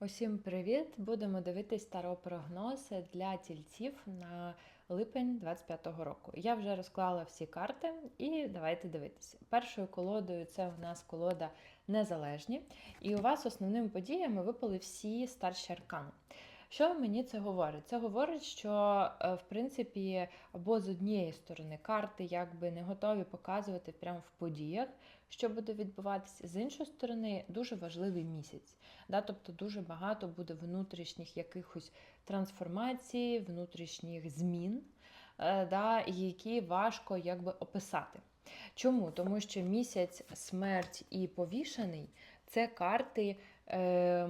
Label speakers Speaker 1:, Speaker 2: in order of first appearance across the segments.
Speaker 1: Усім привіт! Будемо дивитись таропрогнози для тільців на липень 25-го року. Я вже розклала всі карти і давайте дивитися. Першою колодою це у нас колода Незалежні, і у вас основними подіями випали всі старші аркани. Що мені це говорить? Це говорить, що е, в принципі або з однієї сторони карти якби не готові показувати прямо в подіях, що буде відбуватися. З іншої сторони, дуже важливий місяць. Да? Тобто дуже багато буде внутрішніх якихось трансформацій, внутрішніх змін, е, да? які важко якби описати. Чому? Тому що місяць, смерть і повішений це карти. Е,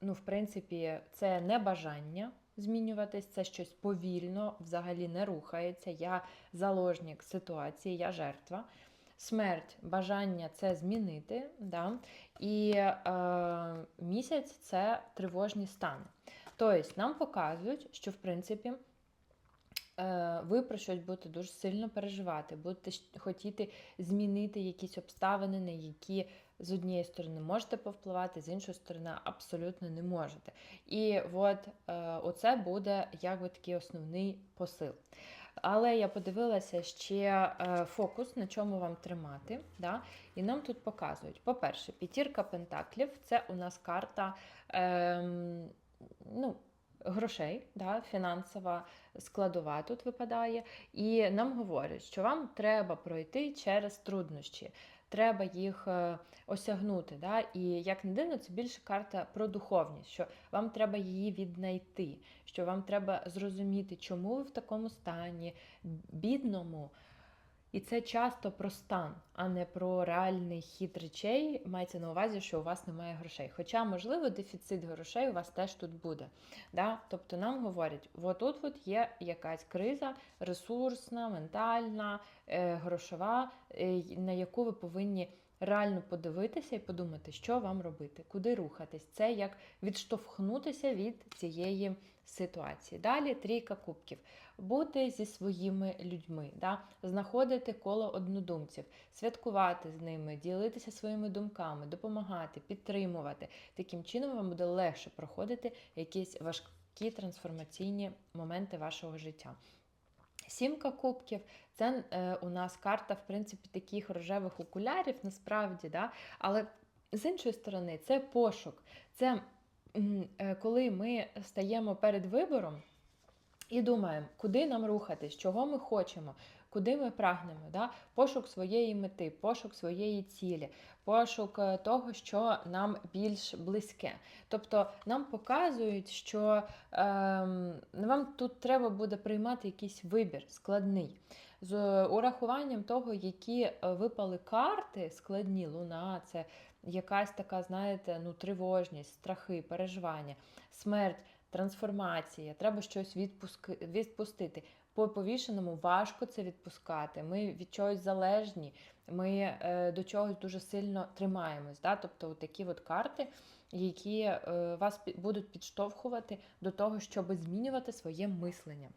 Speaker 1: ну, в принципі, це не бажання змінюватись, це щось повільно, взагалі не рухається. Я заложник ситуації, я жертва. Смерть, бажання це змінити. Да? І е, місяць це тривожні стани. Тобто нам показують, що в принципі. е, Ви про щось будете дуже сильно переживати, будете хотіти змінити якісь обставини, на які з однієї сторони можете повпливати, з іншої сторони абсолютно не можете. І от е, оце буде якби такий основний посил. Але я подивилася ще е, фокус, на чому вам тримати. Да? І нам тут показують: по-перше, п'ятірка пентаклів це у нас карта. ем, ну, Грошей, да, фінансова складова тут випадає, і нам говорять, що вам треба пройти через труднощі, треба їх е, осягнути. Да? І як не дивно, це більше карта про духовність, що вам треба її віднайти, що вам треба зрозуміти, чому ви в такому стані, бідному. І це часто про стан, а не про реальний хід речей. Мається на увазі, що у вас немає грошей. Хоча, можливо, дефіцит грошей у вас теж тут буде. Да? Тобто нам говорять, отут от є якась криза ресурсна, ментальна, е, грошова, е, на яку ви повинні реально подивитися і подумати, що вам робити, куди рухатись. Це як відштовхнутися від цієї ситуації. Далі трійка кубків. Бути зі своїми людьми, да? знаходити коло однодумців, святкувати з ними, ділитися своїми думками, допомагати, підтримувати. Таким чином вам буде легше проходити якісь важкі трансформаційні моменти вашого життя. Сімка кубків це е, у нас карта, в принципі, таких рожевих окулярів, насправді, да? але з іншої сторони, це пошук. Це е, коли ми стаємо перед вибором і думаємо, куди нам рухатись, чого ми хочемо, куди ми прагнемо. Да? Пошук своєї мети, пошук своєї цілі, пошук е, того, що нам більш близьке. Тобто нам показують, що ем, вам тут треба буде приймати якийсь вибір складний. З урахуванням того, які е, випали карти складні, луна, це якась така, знаєте, ну, тривожність, страхи, переживання, смерть, трансформація, треба щось відпуски, відпустити. По повішеному важко це відпускати. Ми від чогось залежні, ми е, до чогось дуже сильно тримаємось. Да? Тобто, от такі от карти, які е, вас будуть підштовхувати до того, щоб змінювати своє мислення.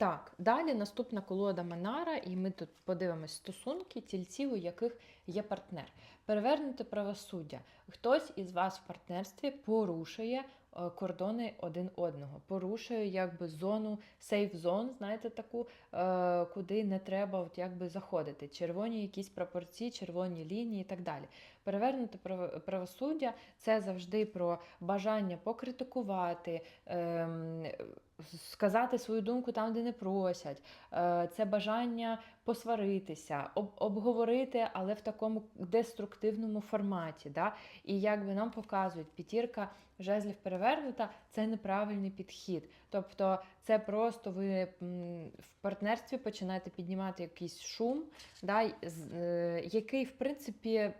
Speaker 1: Так, далі наступна колода Манара, і ми тут подивимось стосунки тільців, у яких є партнер. Перевернуте правосуддя. Хтось із вас в партнерстві порушує кордони один одного, порушує якби зону сейф зон, знаєте, таку, е, куди не треба от якби заходити. Червоні якісь пропорції, червоні лінії і так далі. Перевернуте право- правосуддя це завжди про бажання покритикувати. ем, сказати свою думку там, де не просять, Е, це бажання посваритися, об- обговорити, але в такому деструктивному форматі. Да? І якби нам показують, п'ятірка жезлів перевернута це неправильний підхід. Тобто це просто ви в партнерстві починаєте піднімати якийсь шум, да, е, який, в принципі,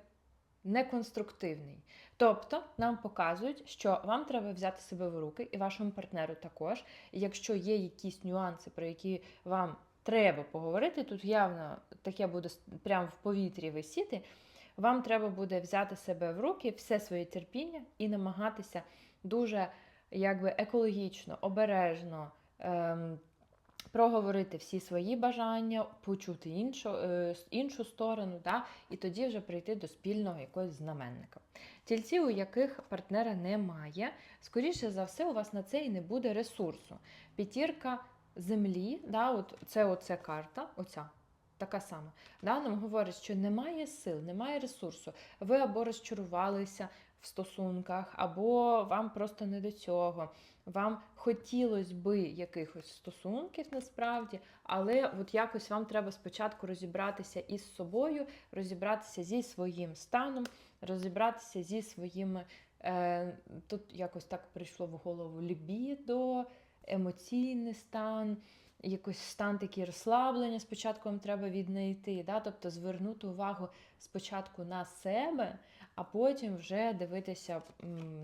Speaker 1: неконструктивний. Тобто нам показують, що вам треба взяти себе в руки, і вашому партнеру також. І якщо є якісь нюанси, про які вам треба поговорити, тут явно таке буде прямо в повітрі висіти. Вам треба буде взяти себе в руки, все своє терпіння і намагатися дуже якби екологічно, обережно. Ем, проговорити всі свої бажання, почути іншу, е, іншу сторону, да, і тоді вже прийти до спільного якогось знаменника. Тільці, у яких партнера немає, скоріше за все, у вас на це і не буде ресурсу. П'ятірка землі, да, от це оця карта, оця. Така сама. Да, нам говорить, що немає сил, немає ресурсу. Ви або розчарувалися в стосунках, або вам просто не до цього. Вам хотілося би якихось стосунків насправді, але от якось вам треба спочатку розібратися із собою, розібратися зі своїм станом, розібратися зі своїми. Е, тут якось так прийшло в голову лібідо, емоційний стан, якийсь стан такий розслаблення спочатку вам треба віднайти. Да? Тобто звернути увагу спочатку на себе, а потім вже дивитися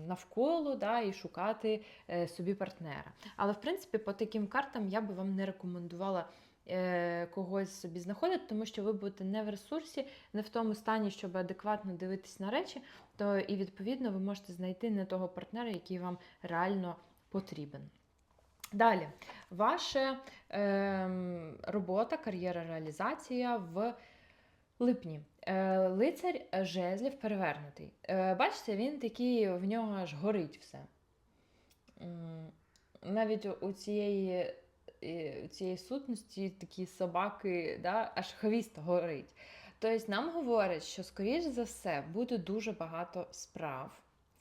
Speaker 1: навколо да, і шукати е, собі партнера. Але в принципі, по таким картам я би вам не рекомендувала. е, Когось собі знаходити, тому що ви будете не в ресурсі, не в тому стані, щоб адекватно дивитись на речі, то і відповідно ви можете знайти не того партнера, який вам реально потрібен. Далі, ваша е, робота, кар'єра, реалізація в липні. Е, лицар жезлів перевернутий. Е, бачите, він такий, в нього аж горить все. Навіть у цієї, у цієї сутності такі собаки, да, аж хвіст горить. Тобто нам говорять, що, скоріш за все, буде дуже багато справ,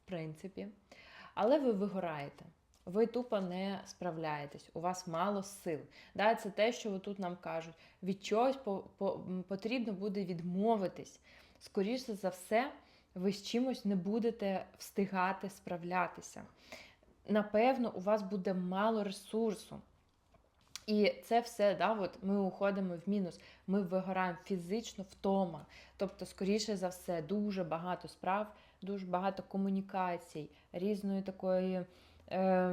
Speaker 1: в принципі, але ви вигораєте. Ви тупо не справляєтесь, у вас мало сил. Да, Це те, що тут нам кажуть. Від чогось по, по, потрібно буде відмовитись. Скоріше за все, ви з чимось не будете встигати справлятися. Напевно, у вас буде мало ресурсу. І це все, да, от ми уходимо в мінус, ми вигораємо фізично втома. Тобто, скоріше за все, дуже багато справ, дуже багато комунікацій, різної такої,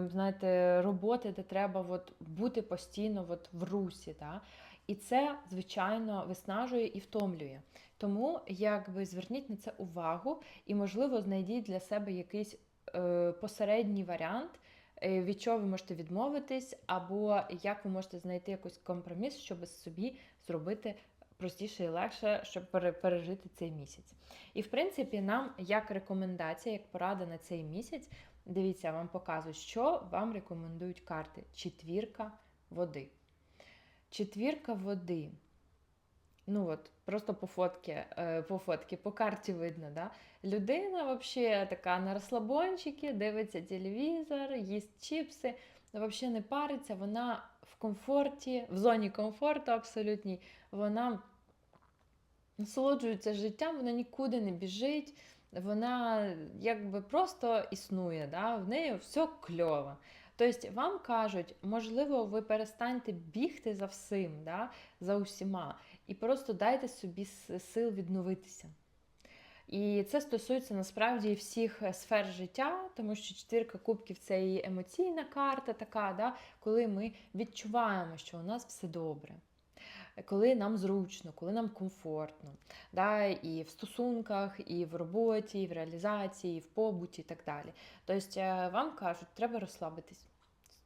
Speaker 1: знаєте, роботи, де треба от бути постійно от в русі. Да? І це, звичайно, виснажує і втомлює. Тому якби зверніть на це увагу і, можливо, знайдіть для себе якийсь е, посередній варіант, е, від чого ви можете відмовитись, або як ви можете знайти якийсь компроміс, щоб собі зробити простіше і легше, щоб пережити цей місяць. І в принципі, нам як рекомендація, як порада на цей місяць, дивіться, вам показують, що вам рекомендують карти. Четвірка води. Четвірка води. Ну от, просто по фотки, е, по фотки, по карті видно, да? Людина взагалі така на розслабончики, дивиться телевізор, їсть чіпси, взагалі не париться, вона в комфорті, в зоні комфорту абсолютній, вона насолоджується життям, вона нікуди не біжить, вона якби просто існує, да? в неї все кльово. Тобто вам кажуть, можливо, ви перестаньте бігти за всім, да? за усіма, і просто дайте собі сил відновитися. І це стосується насправді всіх е, сфер життя, тому що четвірка кубків це і емоційна карта, така, да, коли ми відчуваємо, що у нас все добре, коли нам зручно, коли нам комфортно, да, і в стосунках, і в роботі, і в реалізації, і в побуті, і так далі. Тобто е, вам кажуть, треба розслабитись.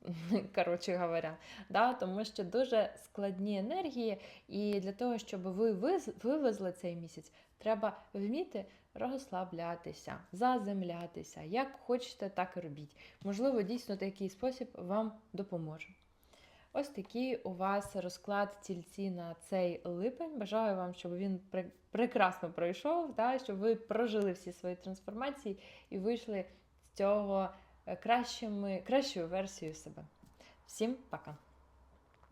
Speaker 1: Коротше говоря, да, тому що дуже складні енергії, і для того, щоб ви вивезли цей місяць, треба вміти розслаблятися, заземлятися. Як хочете, так і робіть. Можливо, дійсно такий спосіб вам допоможе. Ось такий у вас розклад тільці на цей липень. Бажаю вам, щоб він пре- прекрасно пройшов, та, щоб ви прожили всі свої трансформації і вийшли з цього е, кращими, кращою версією себе. Всім пока!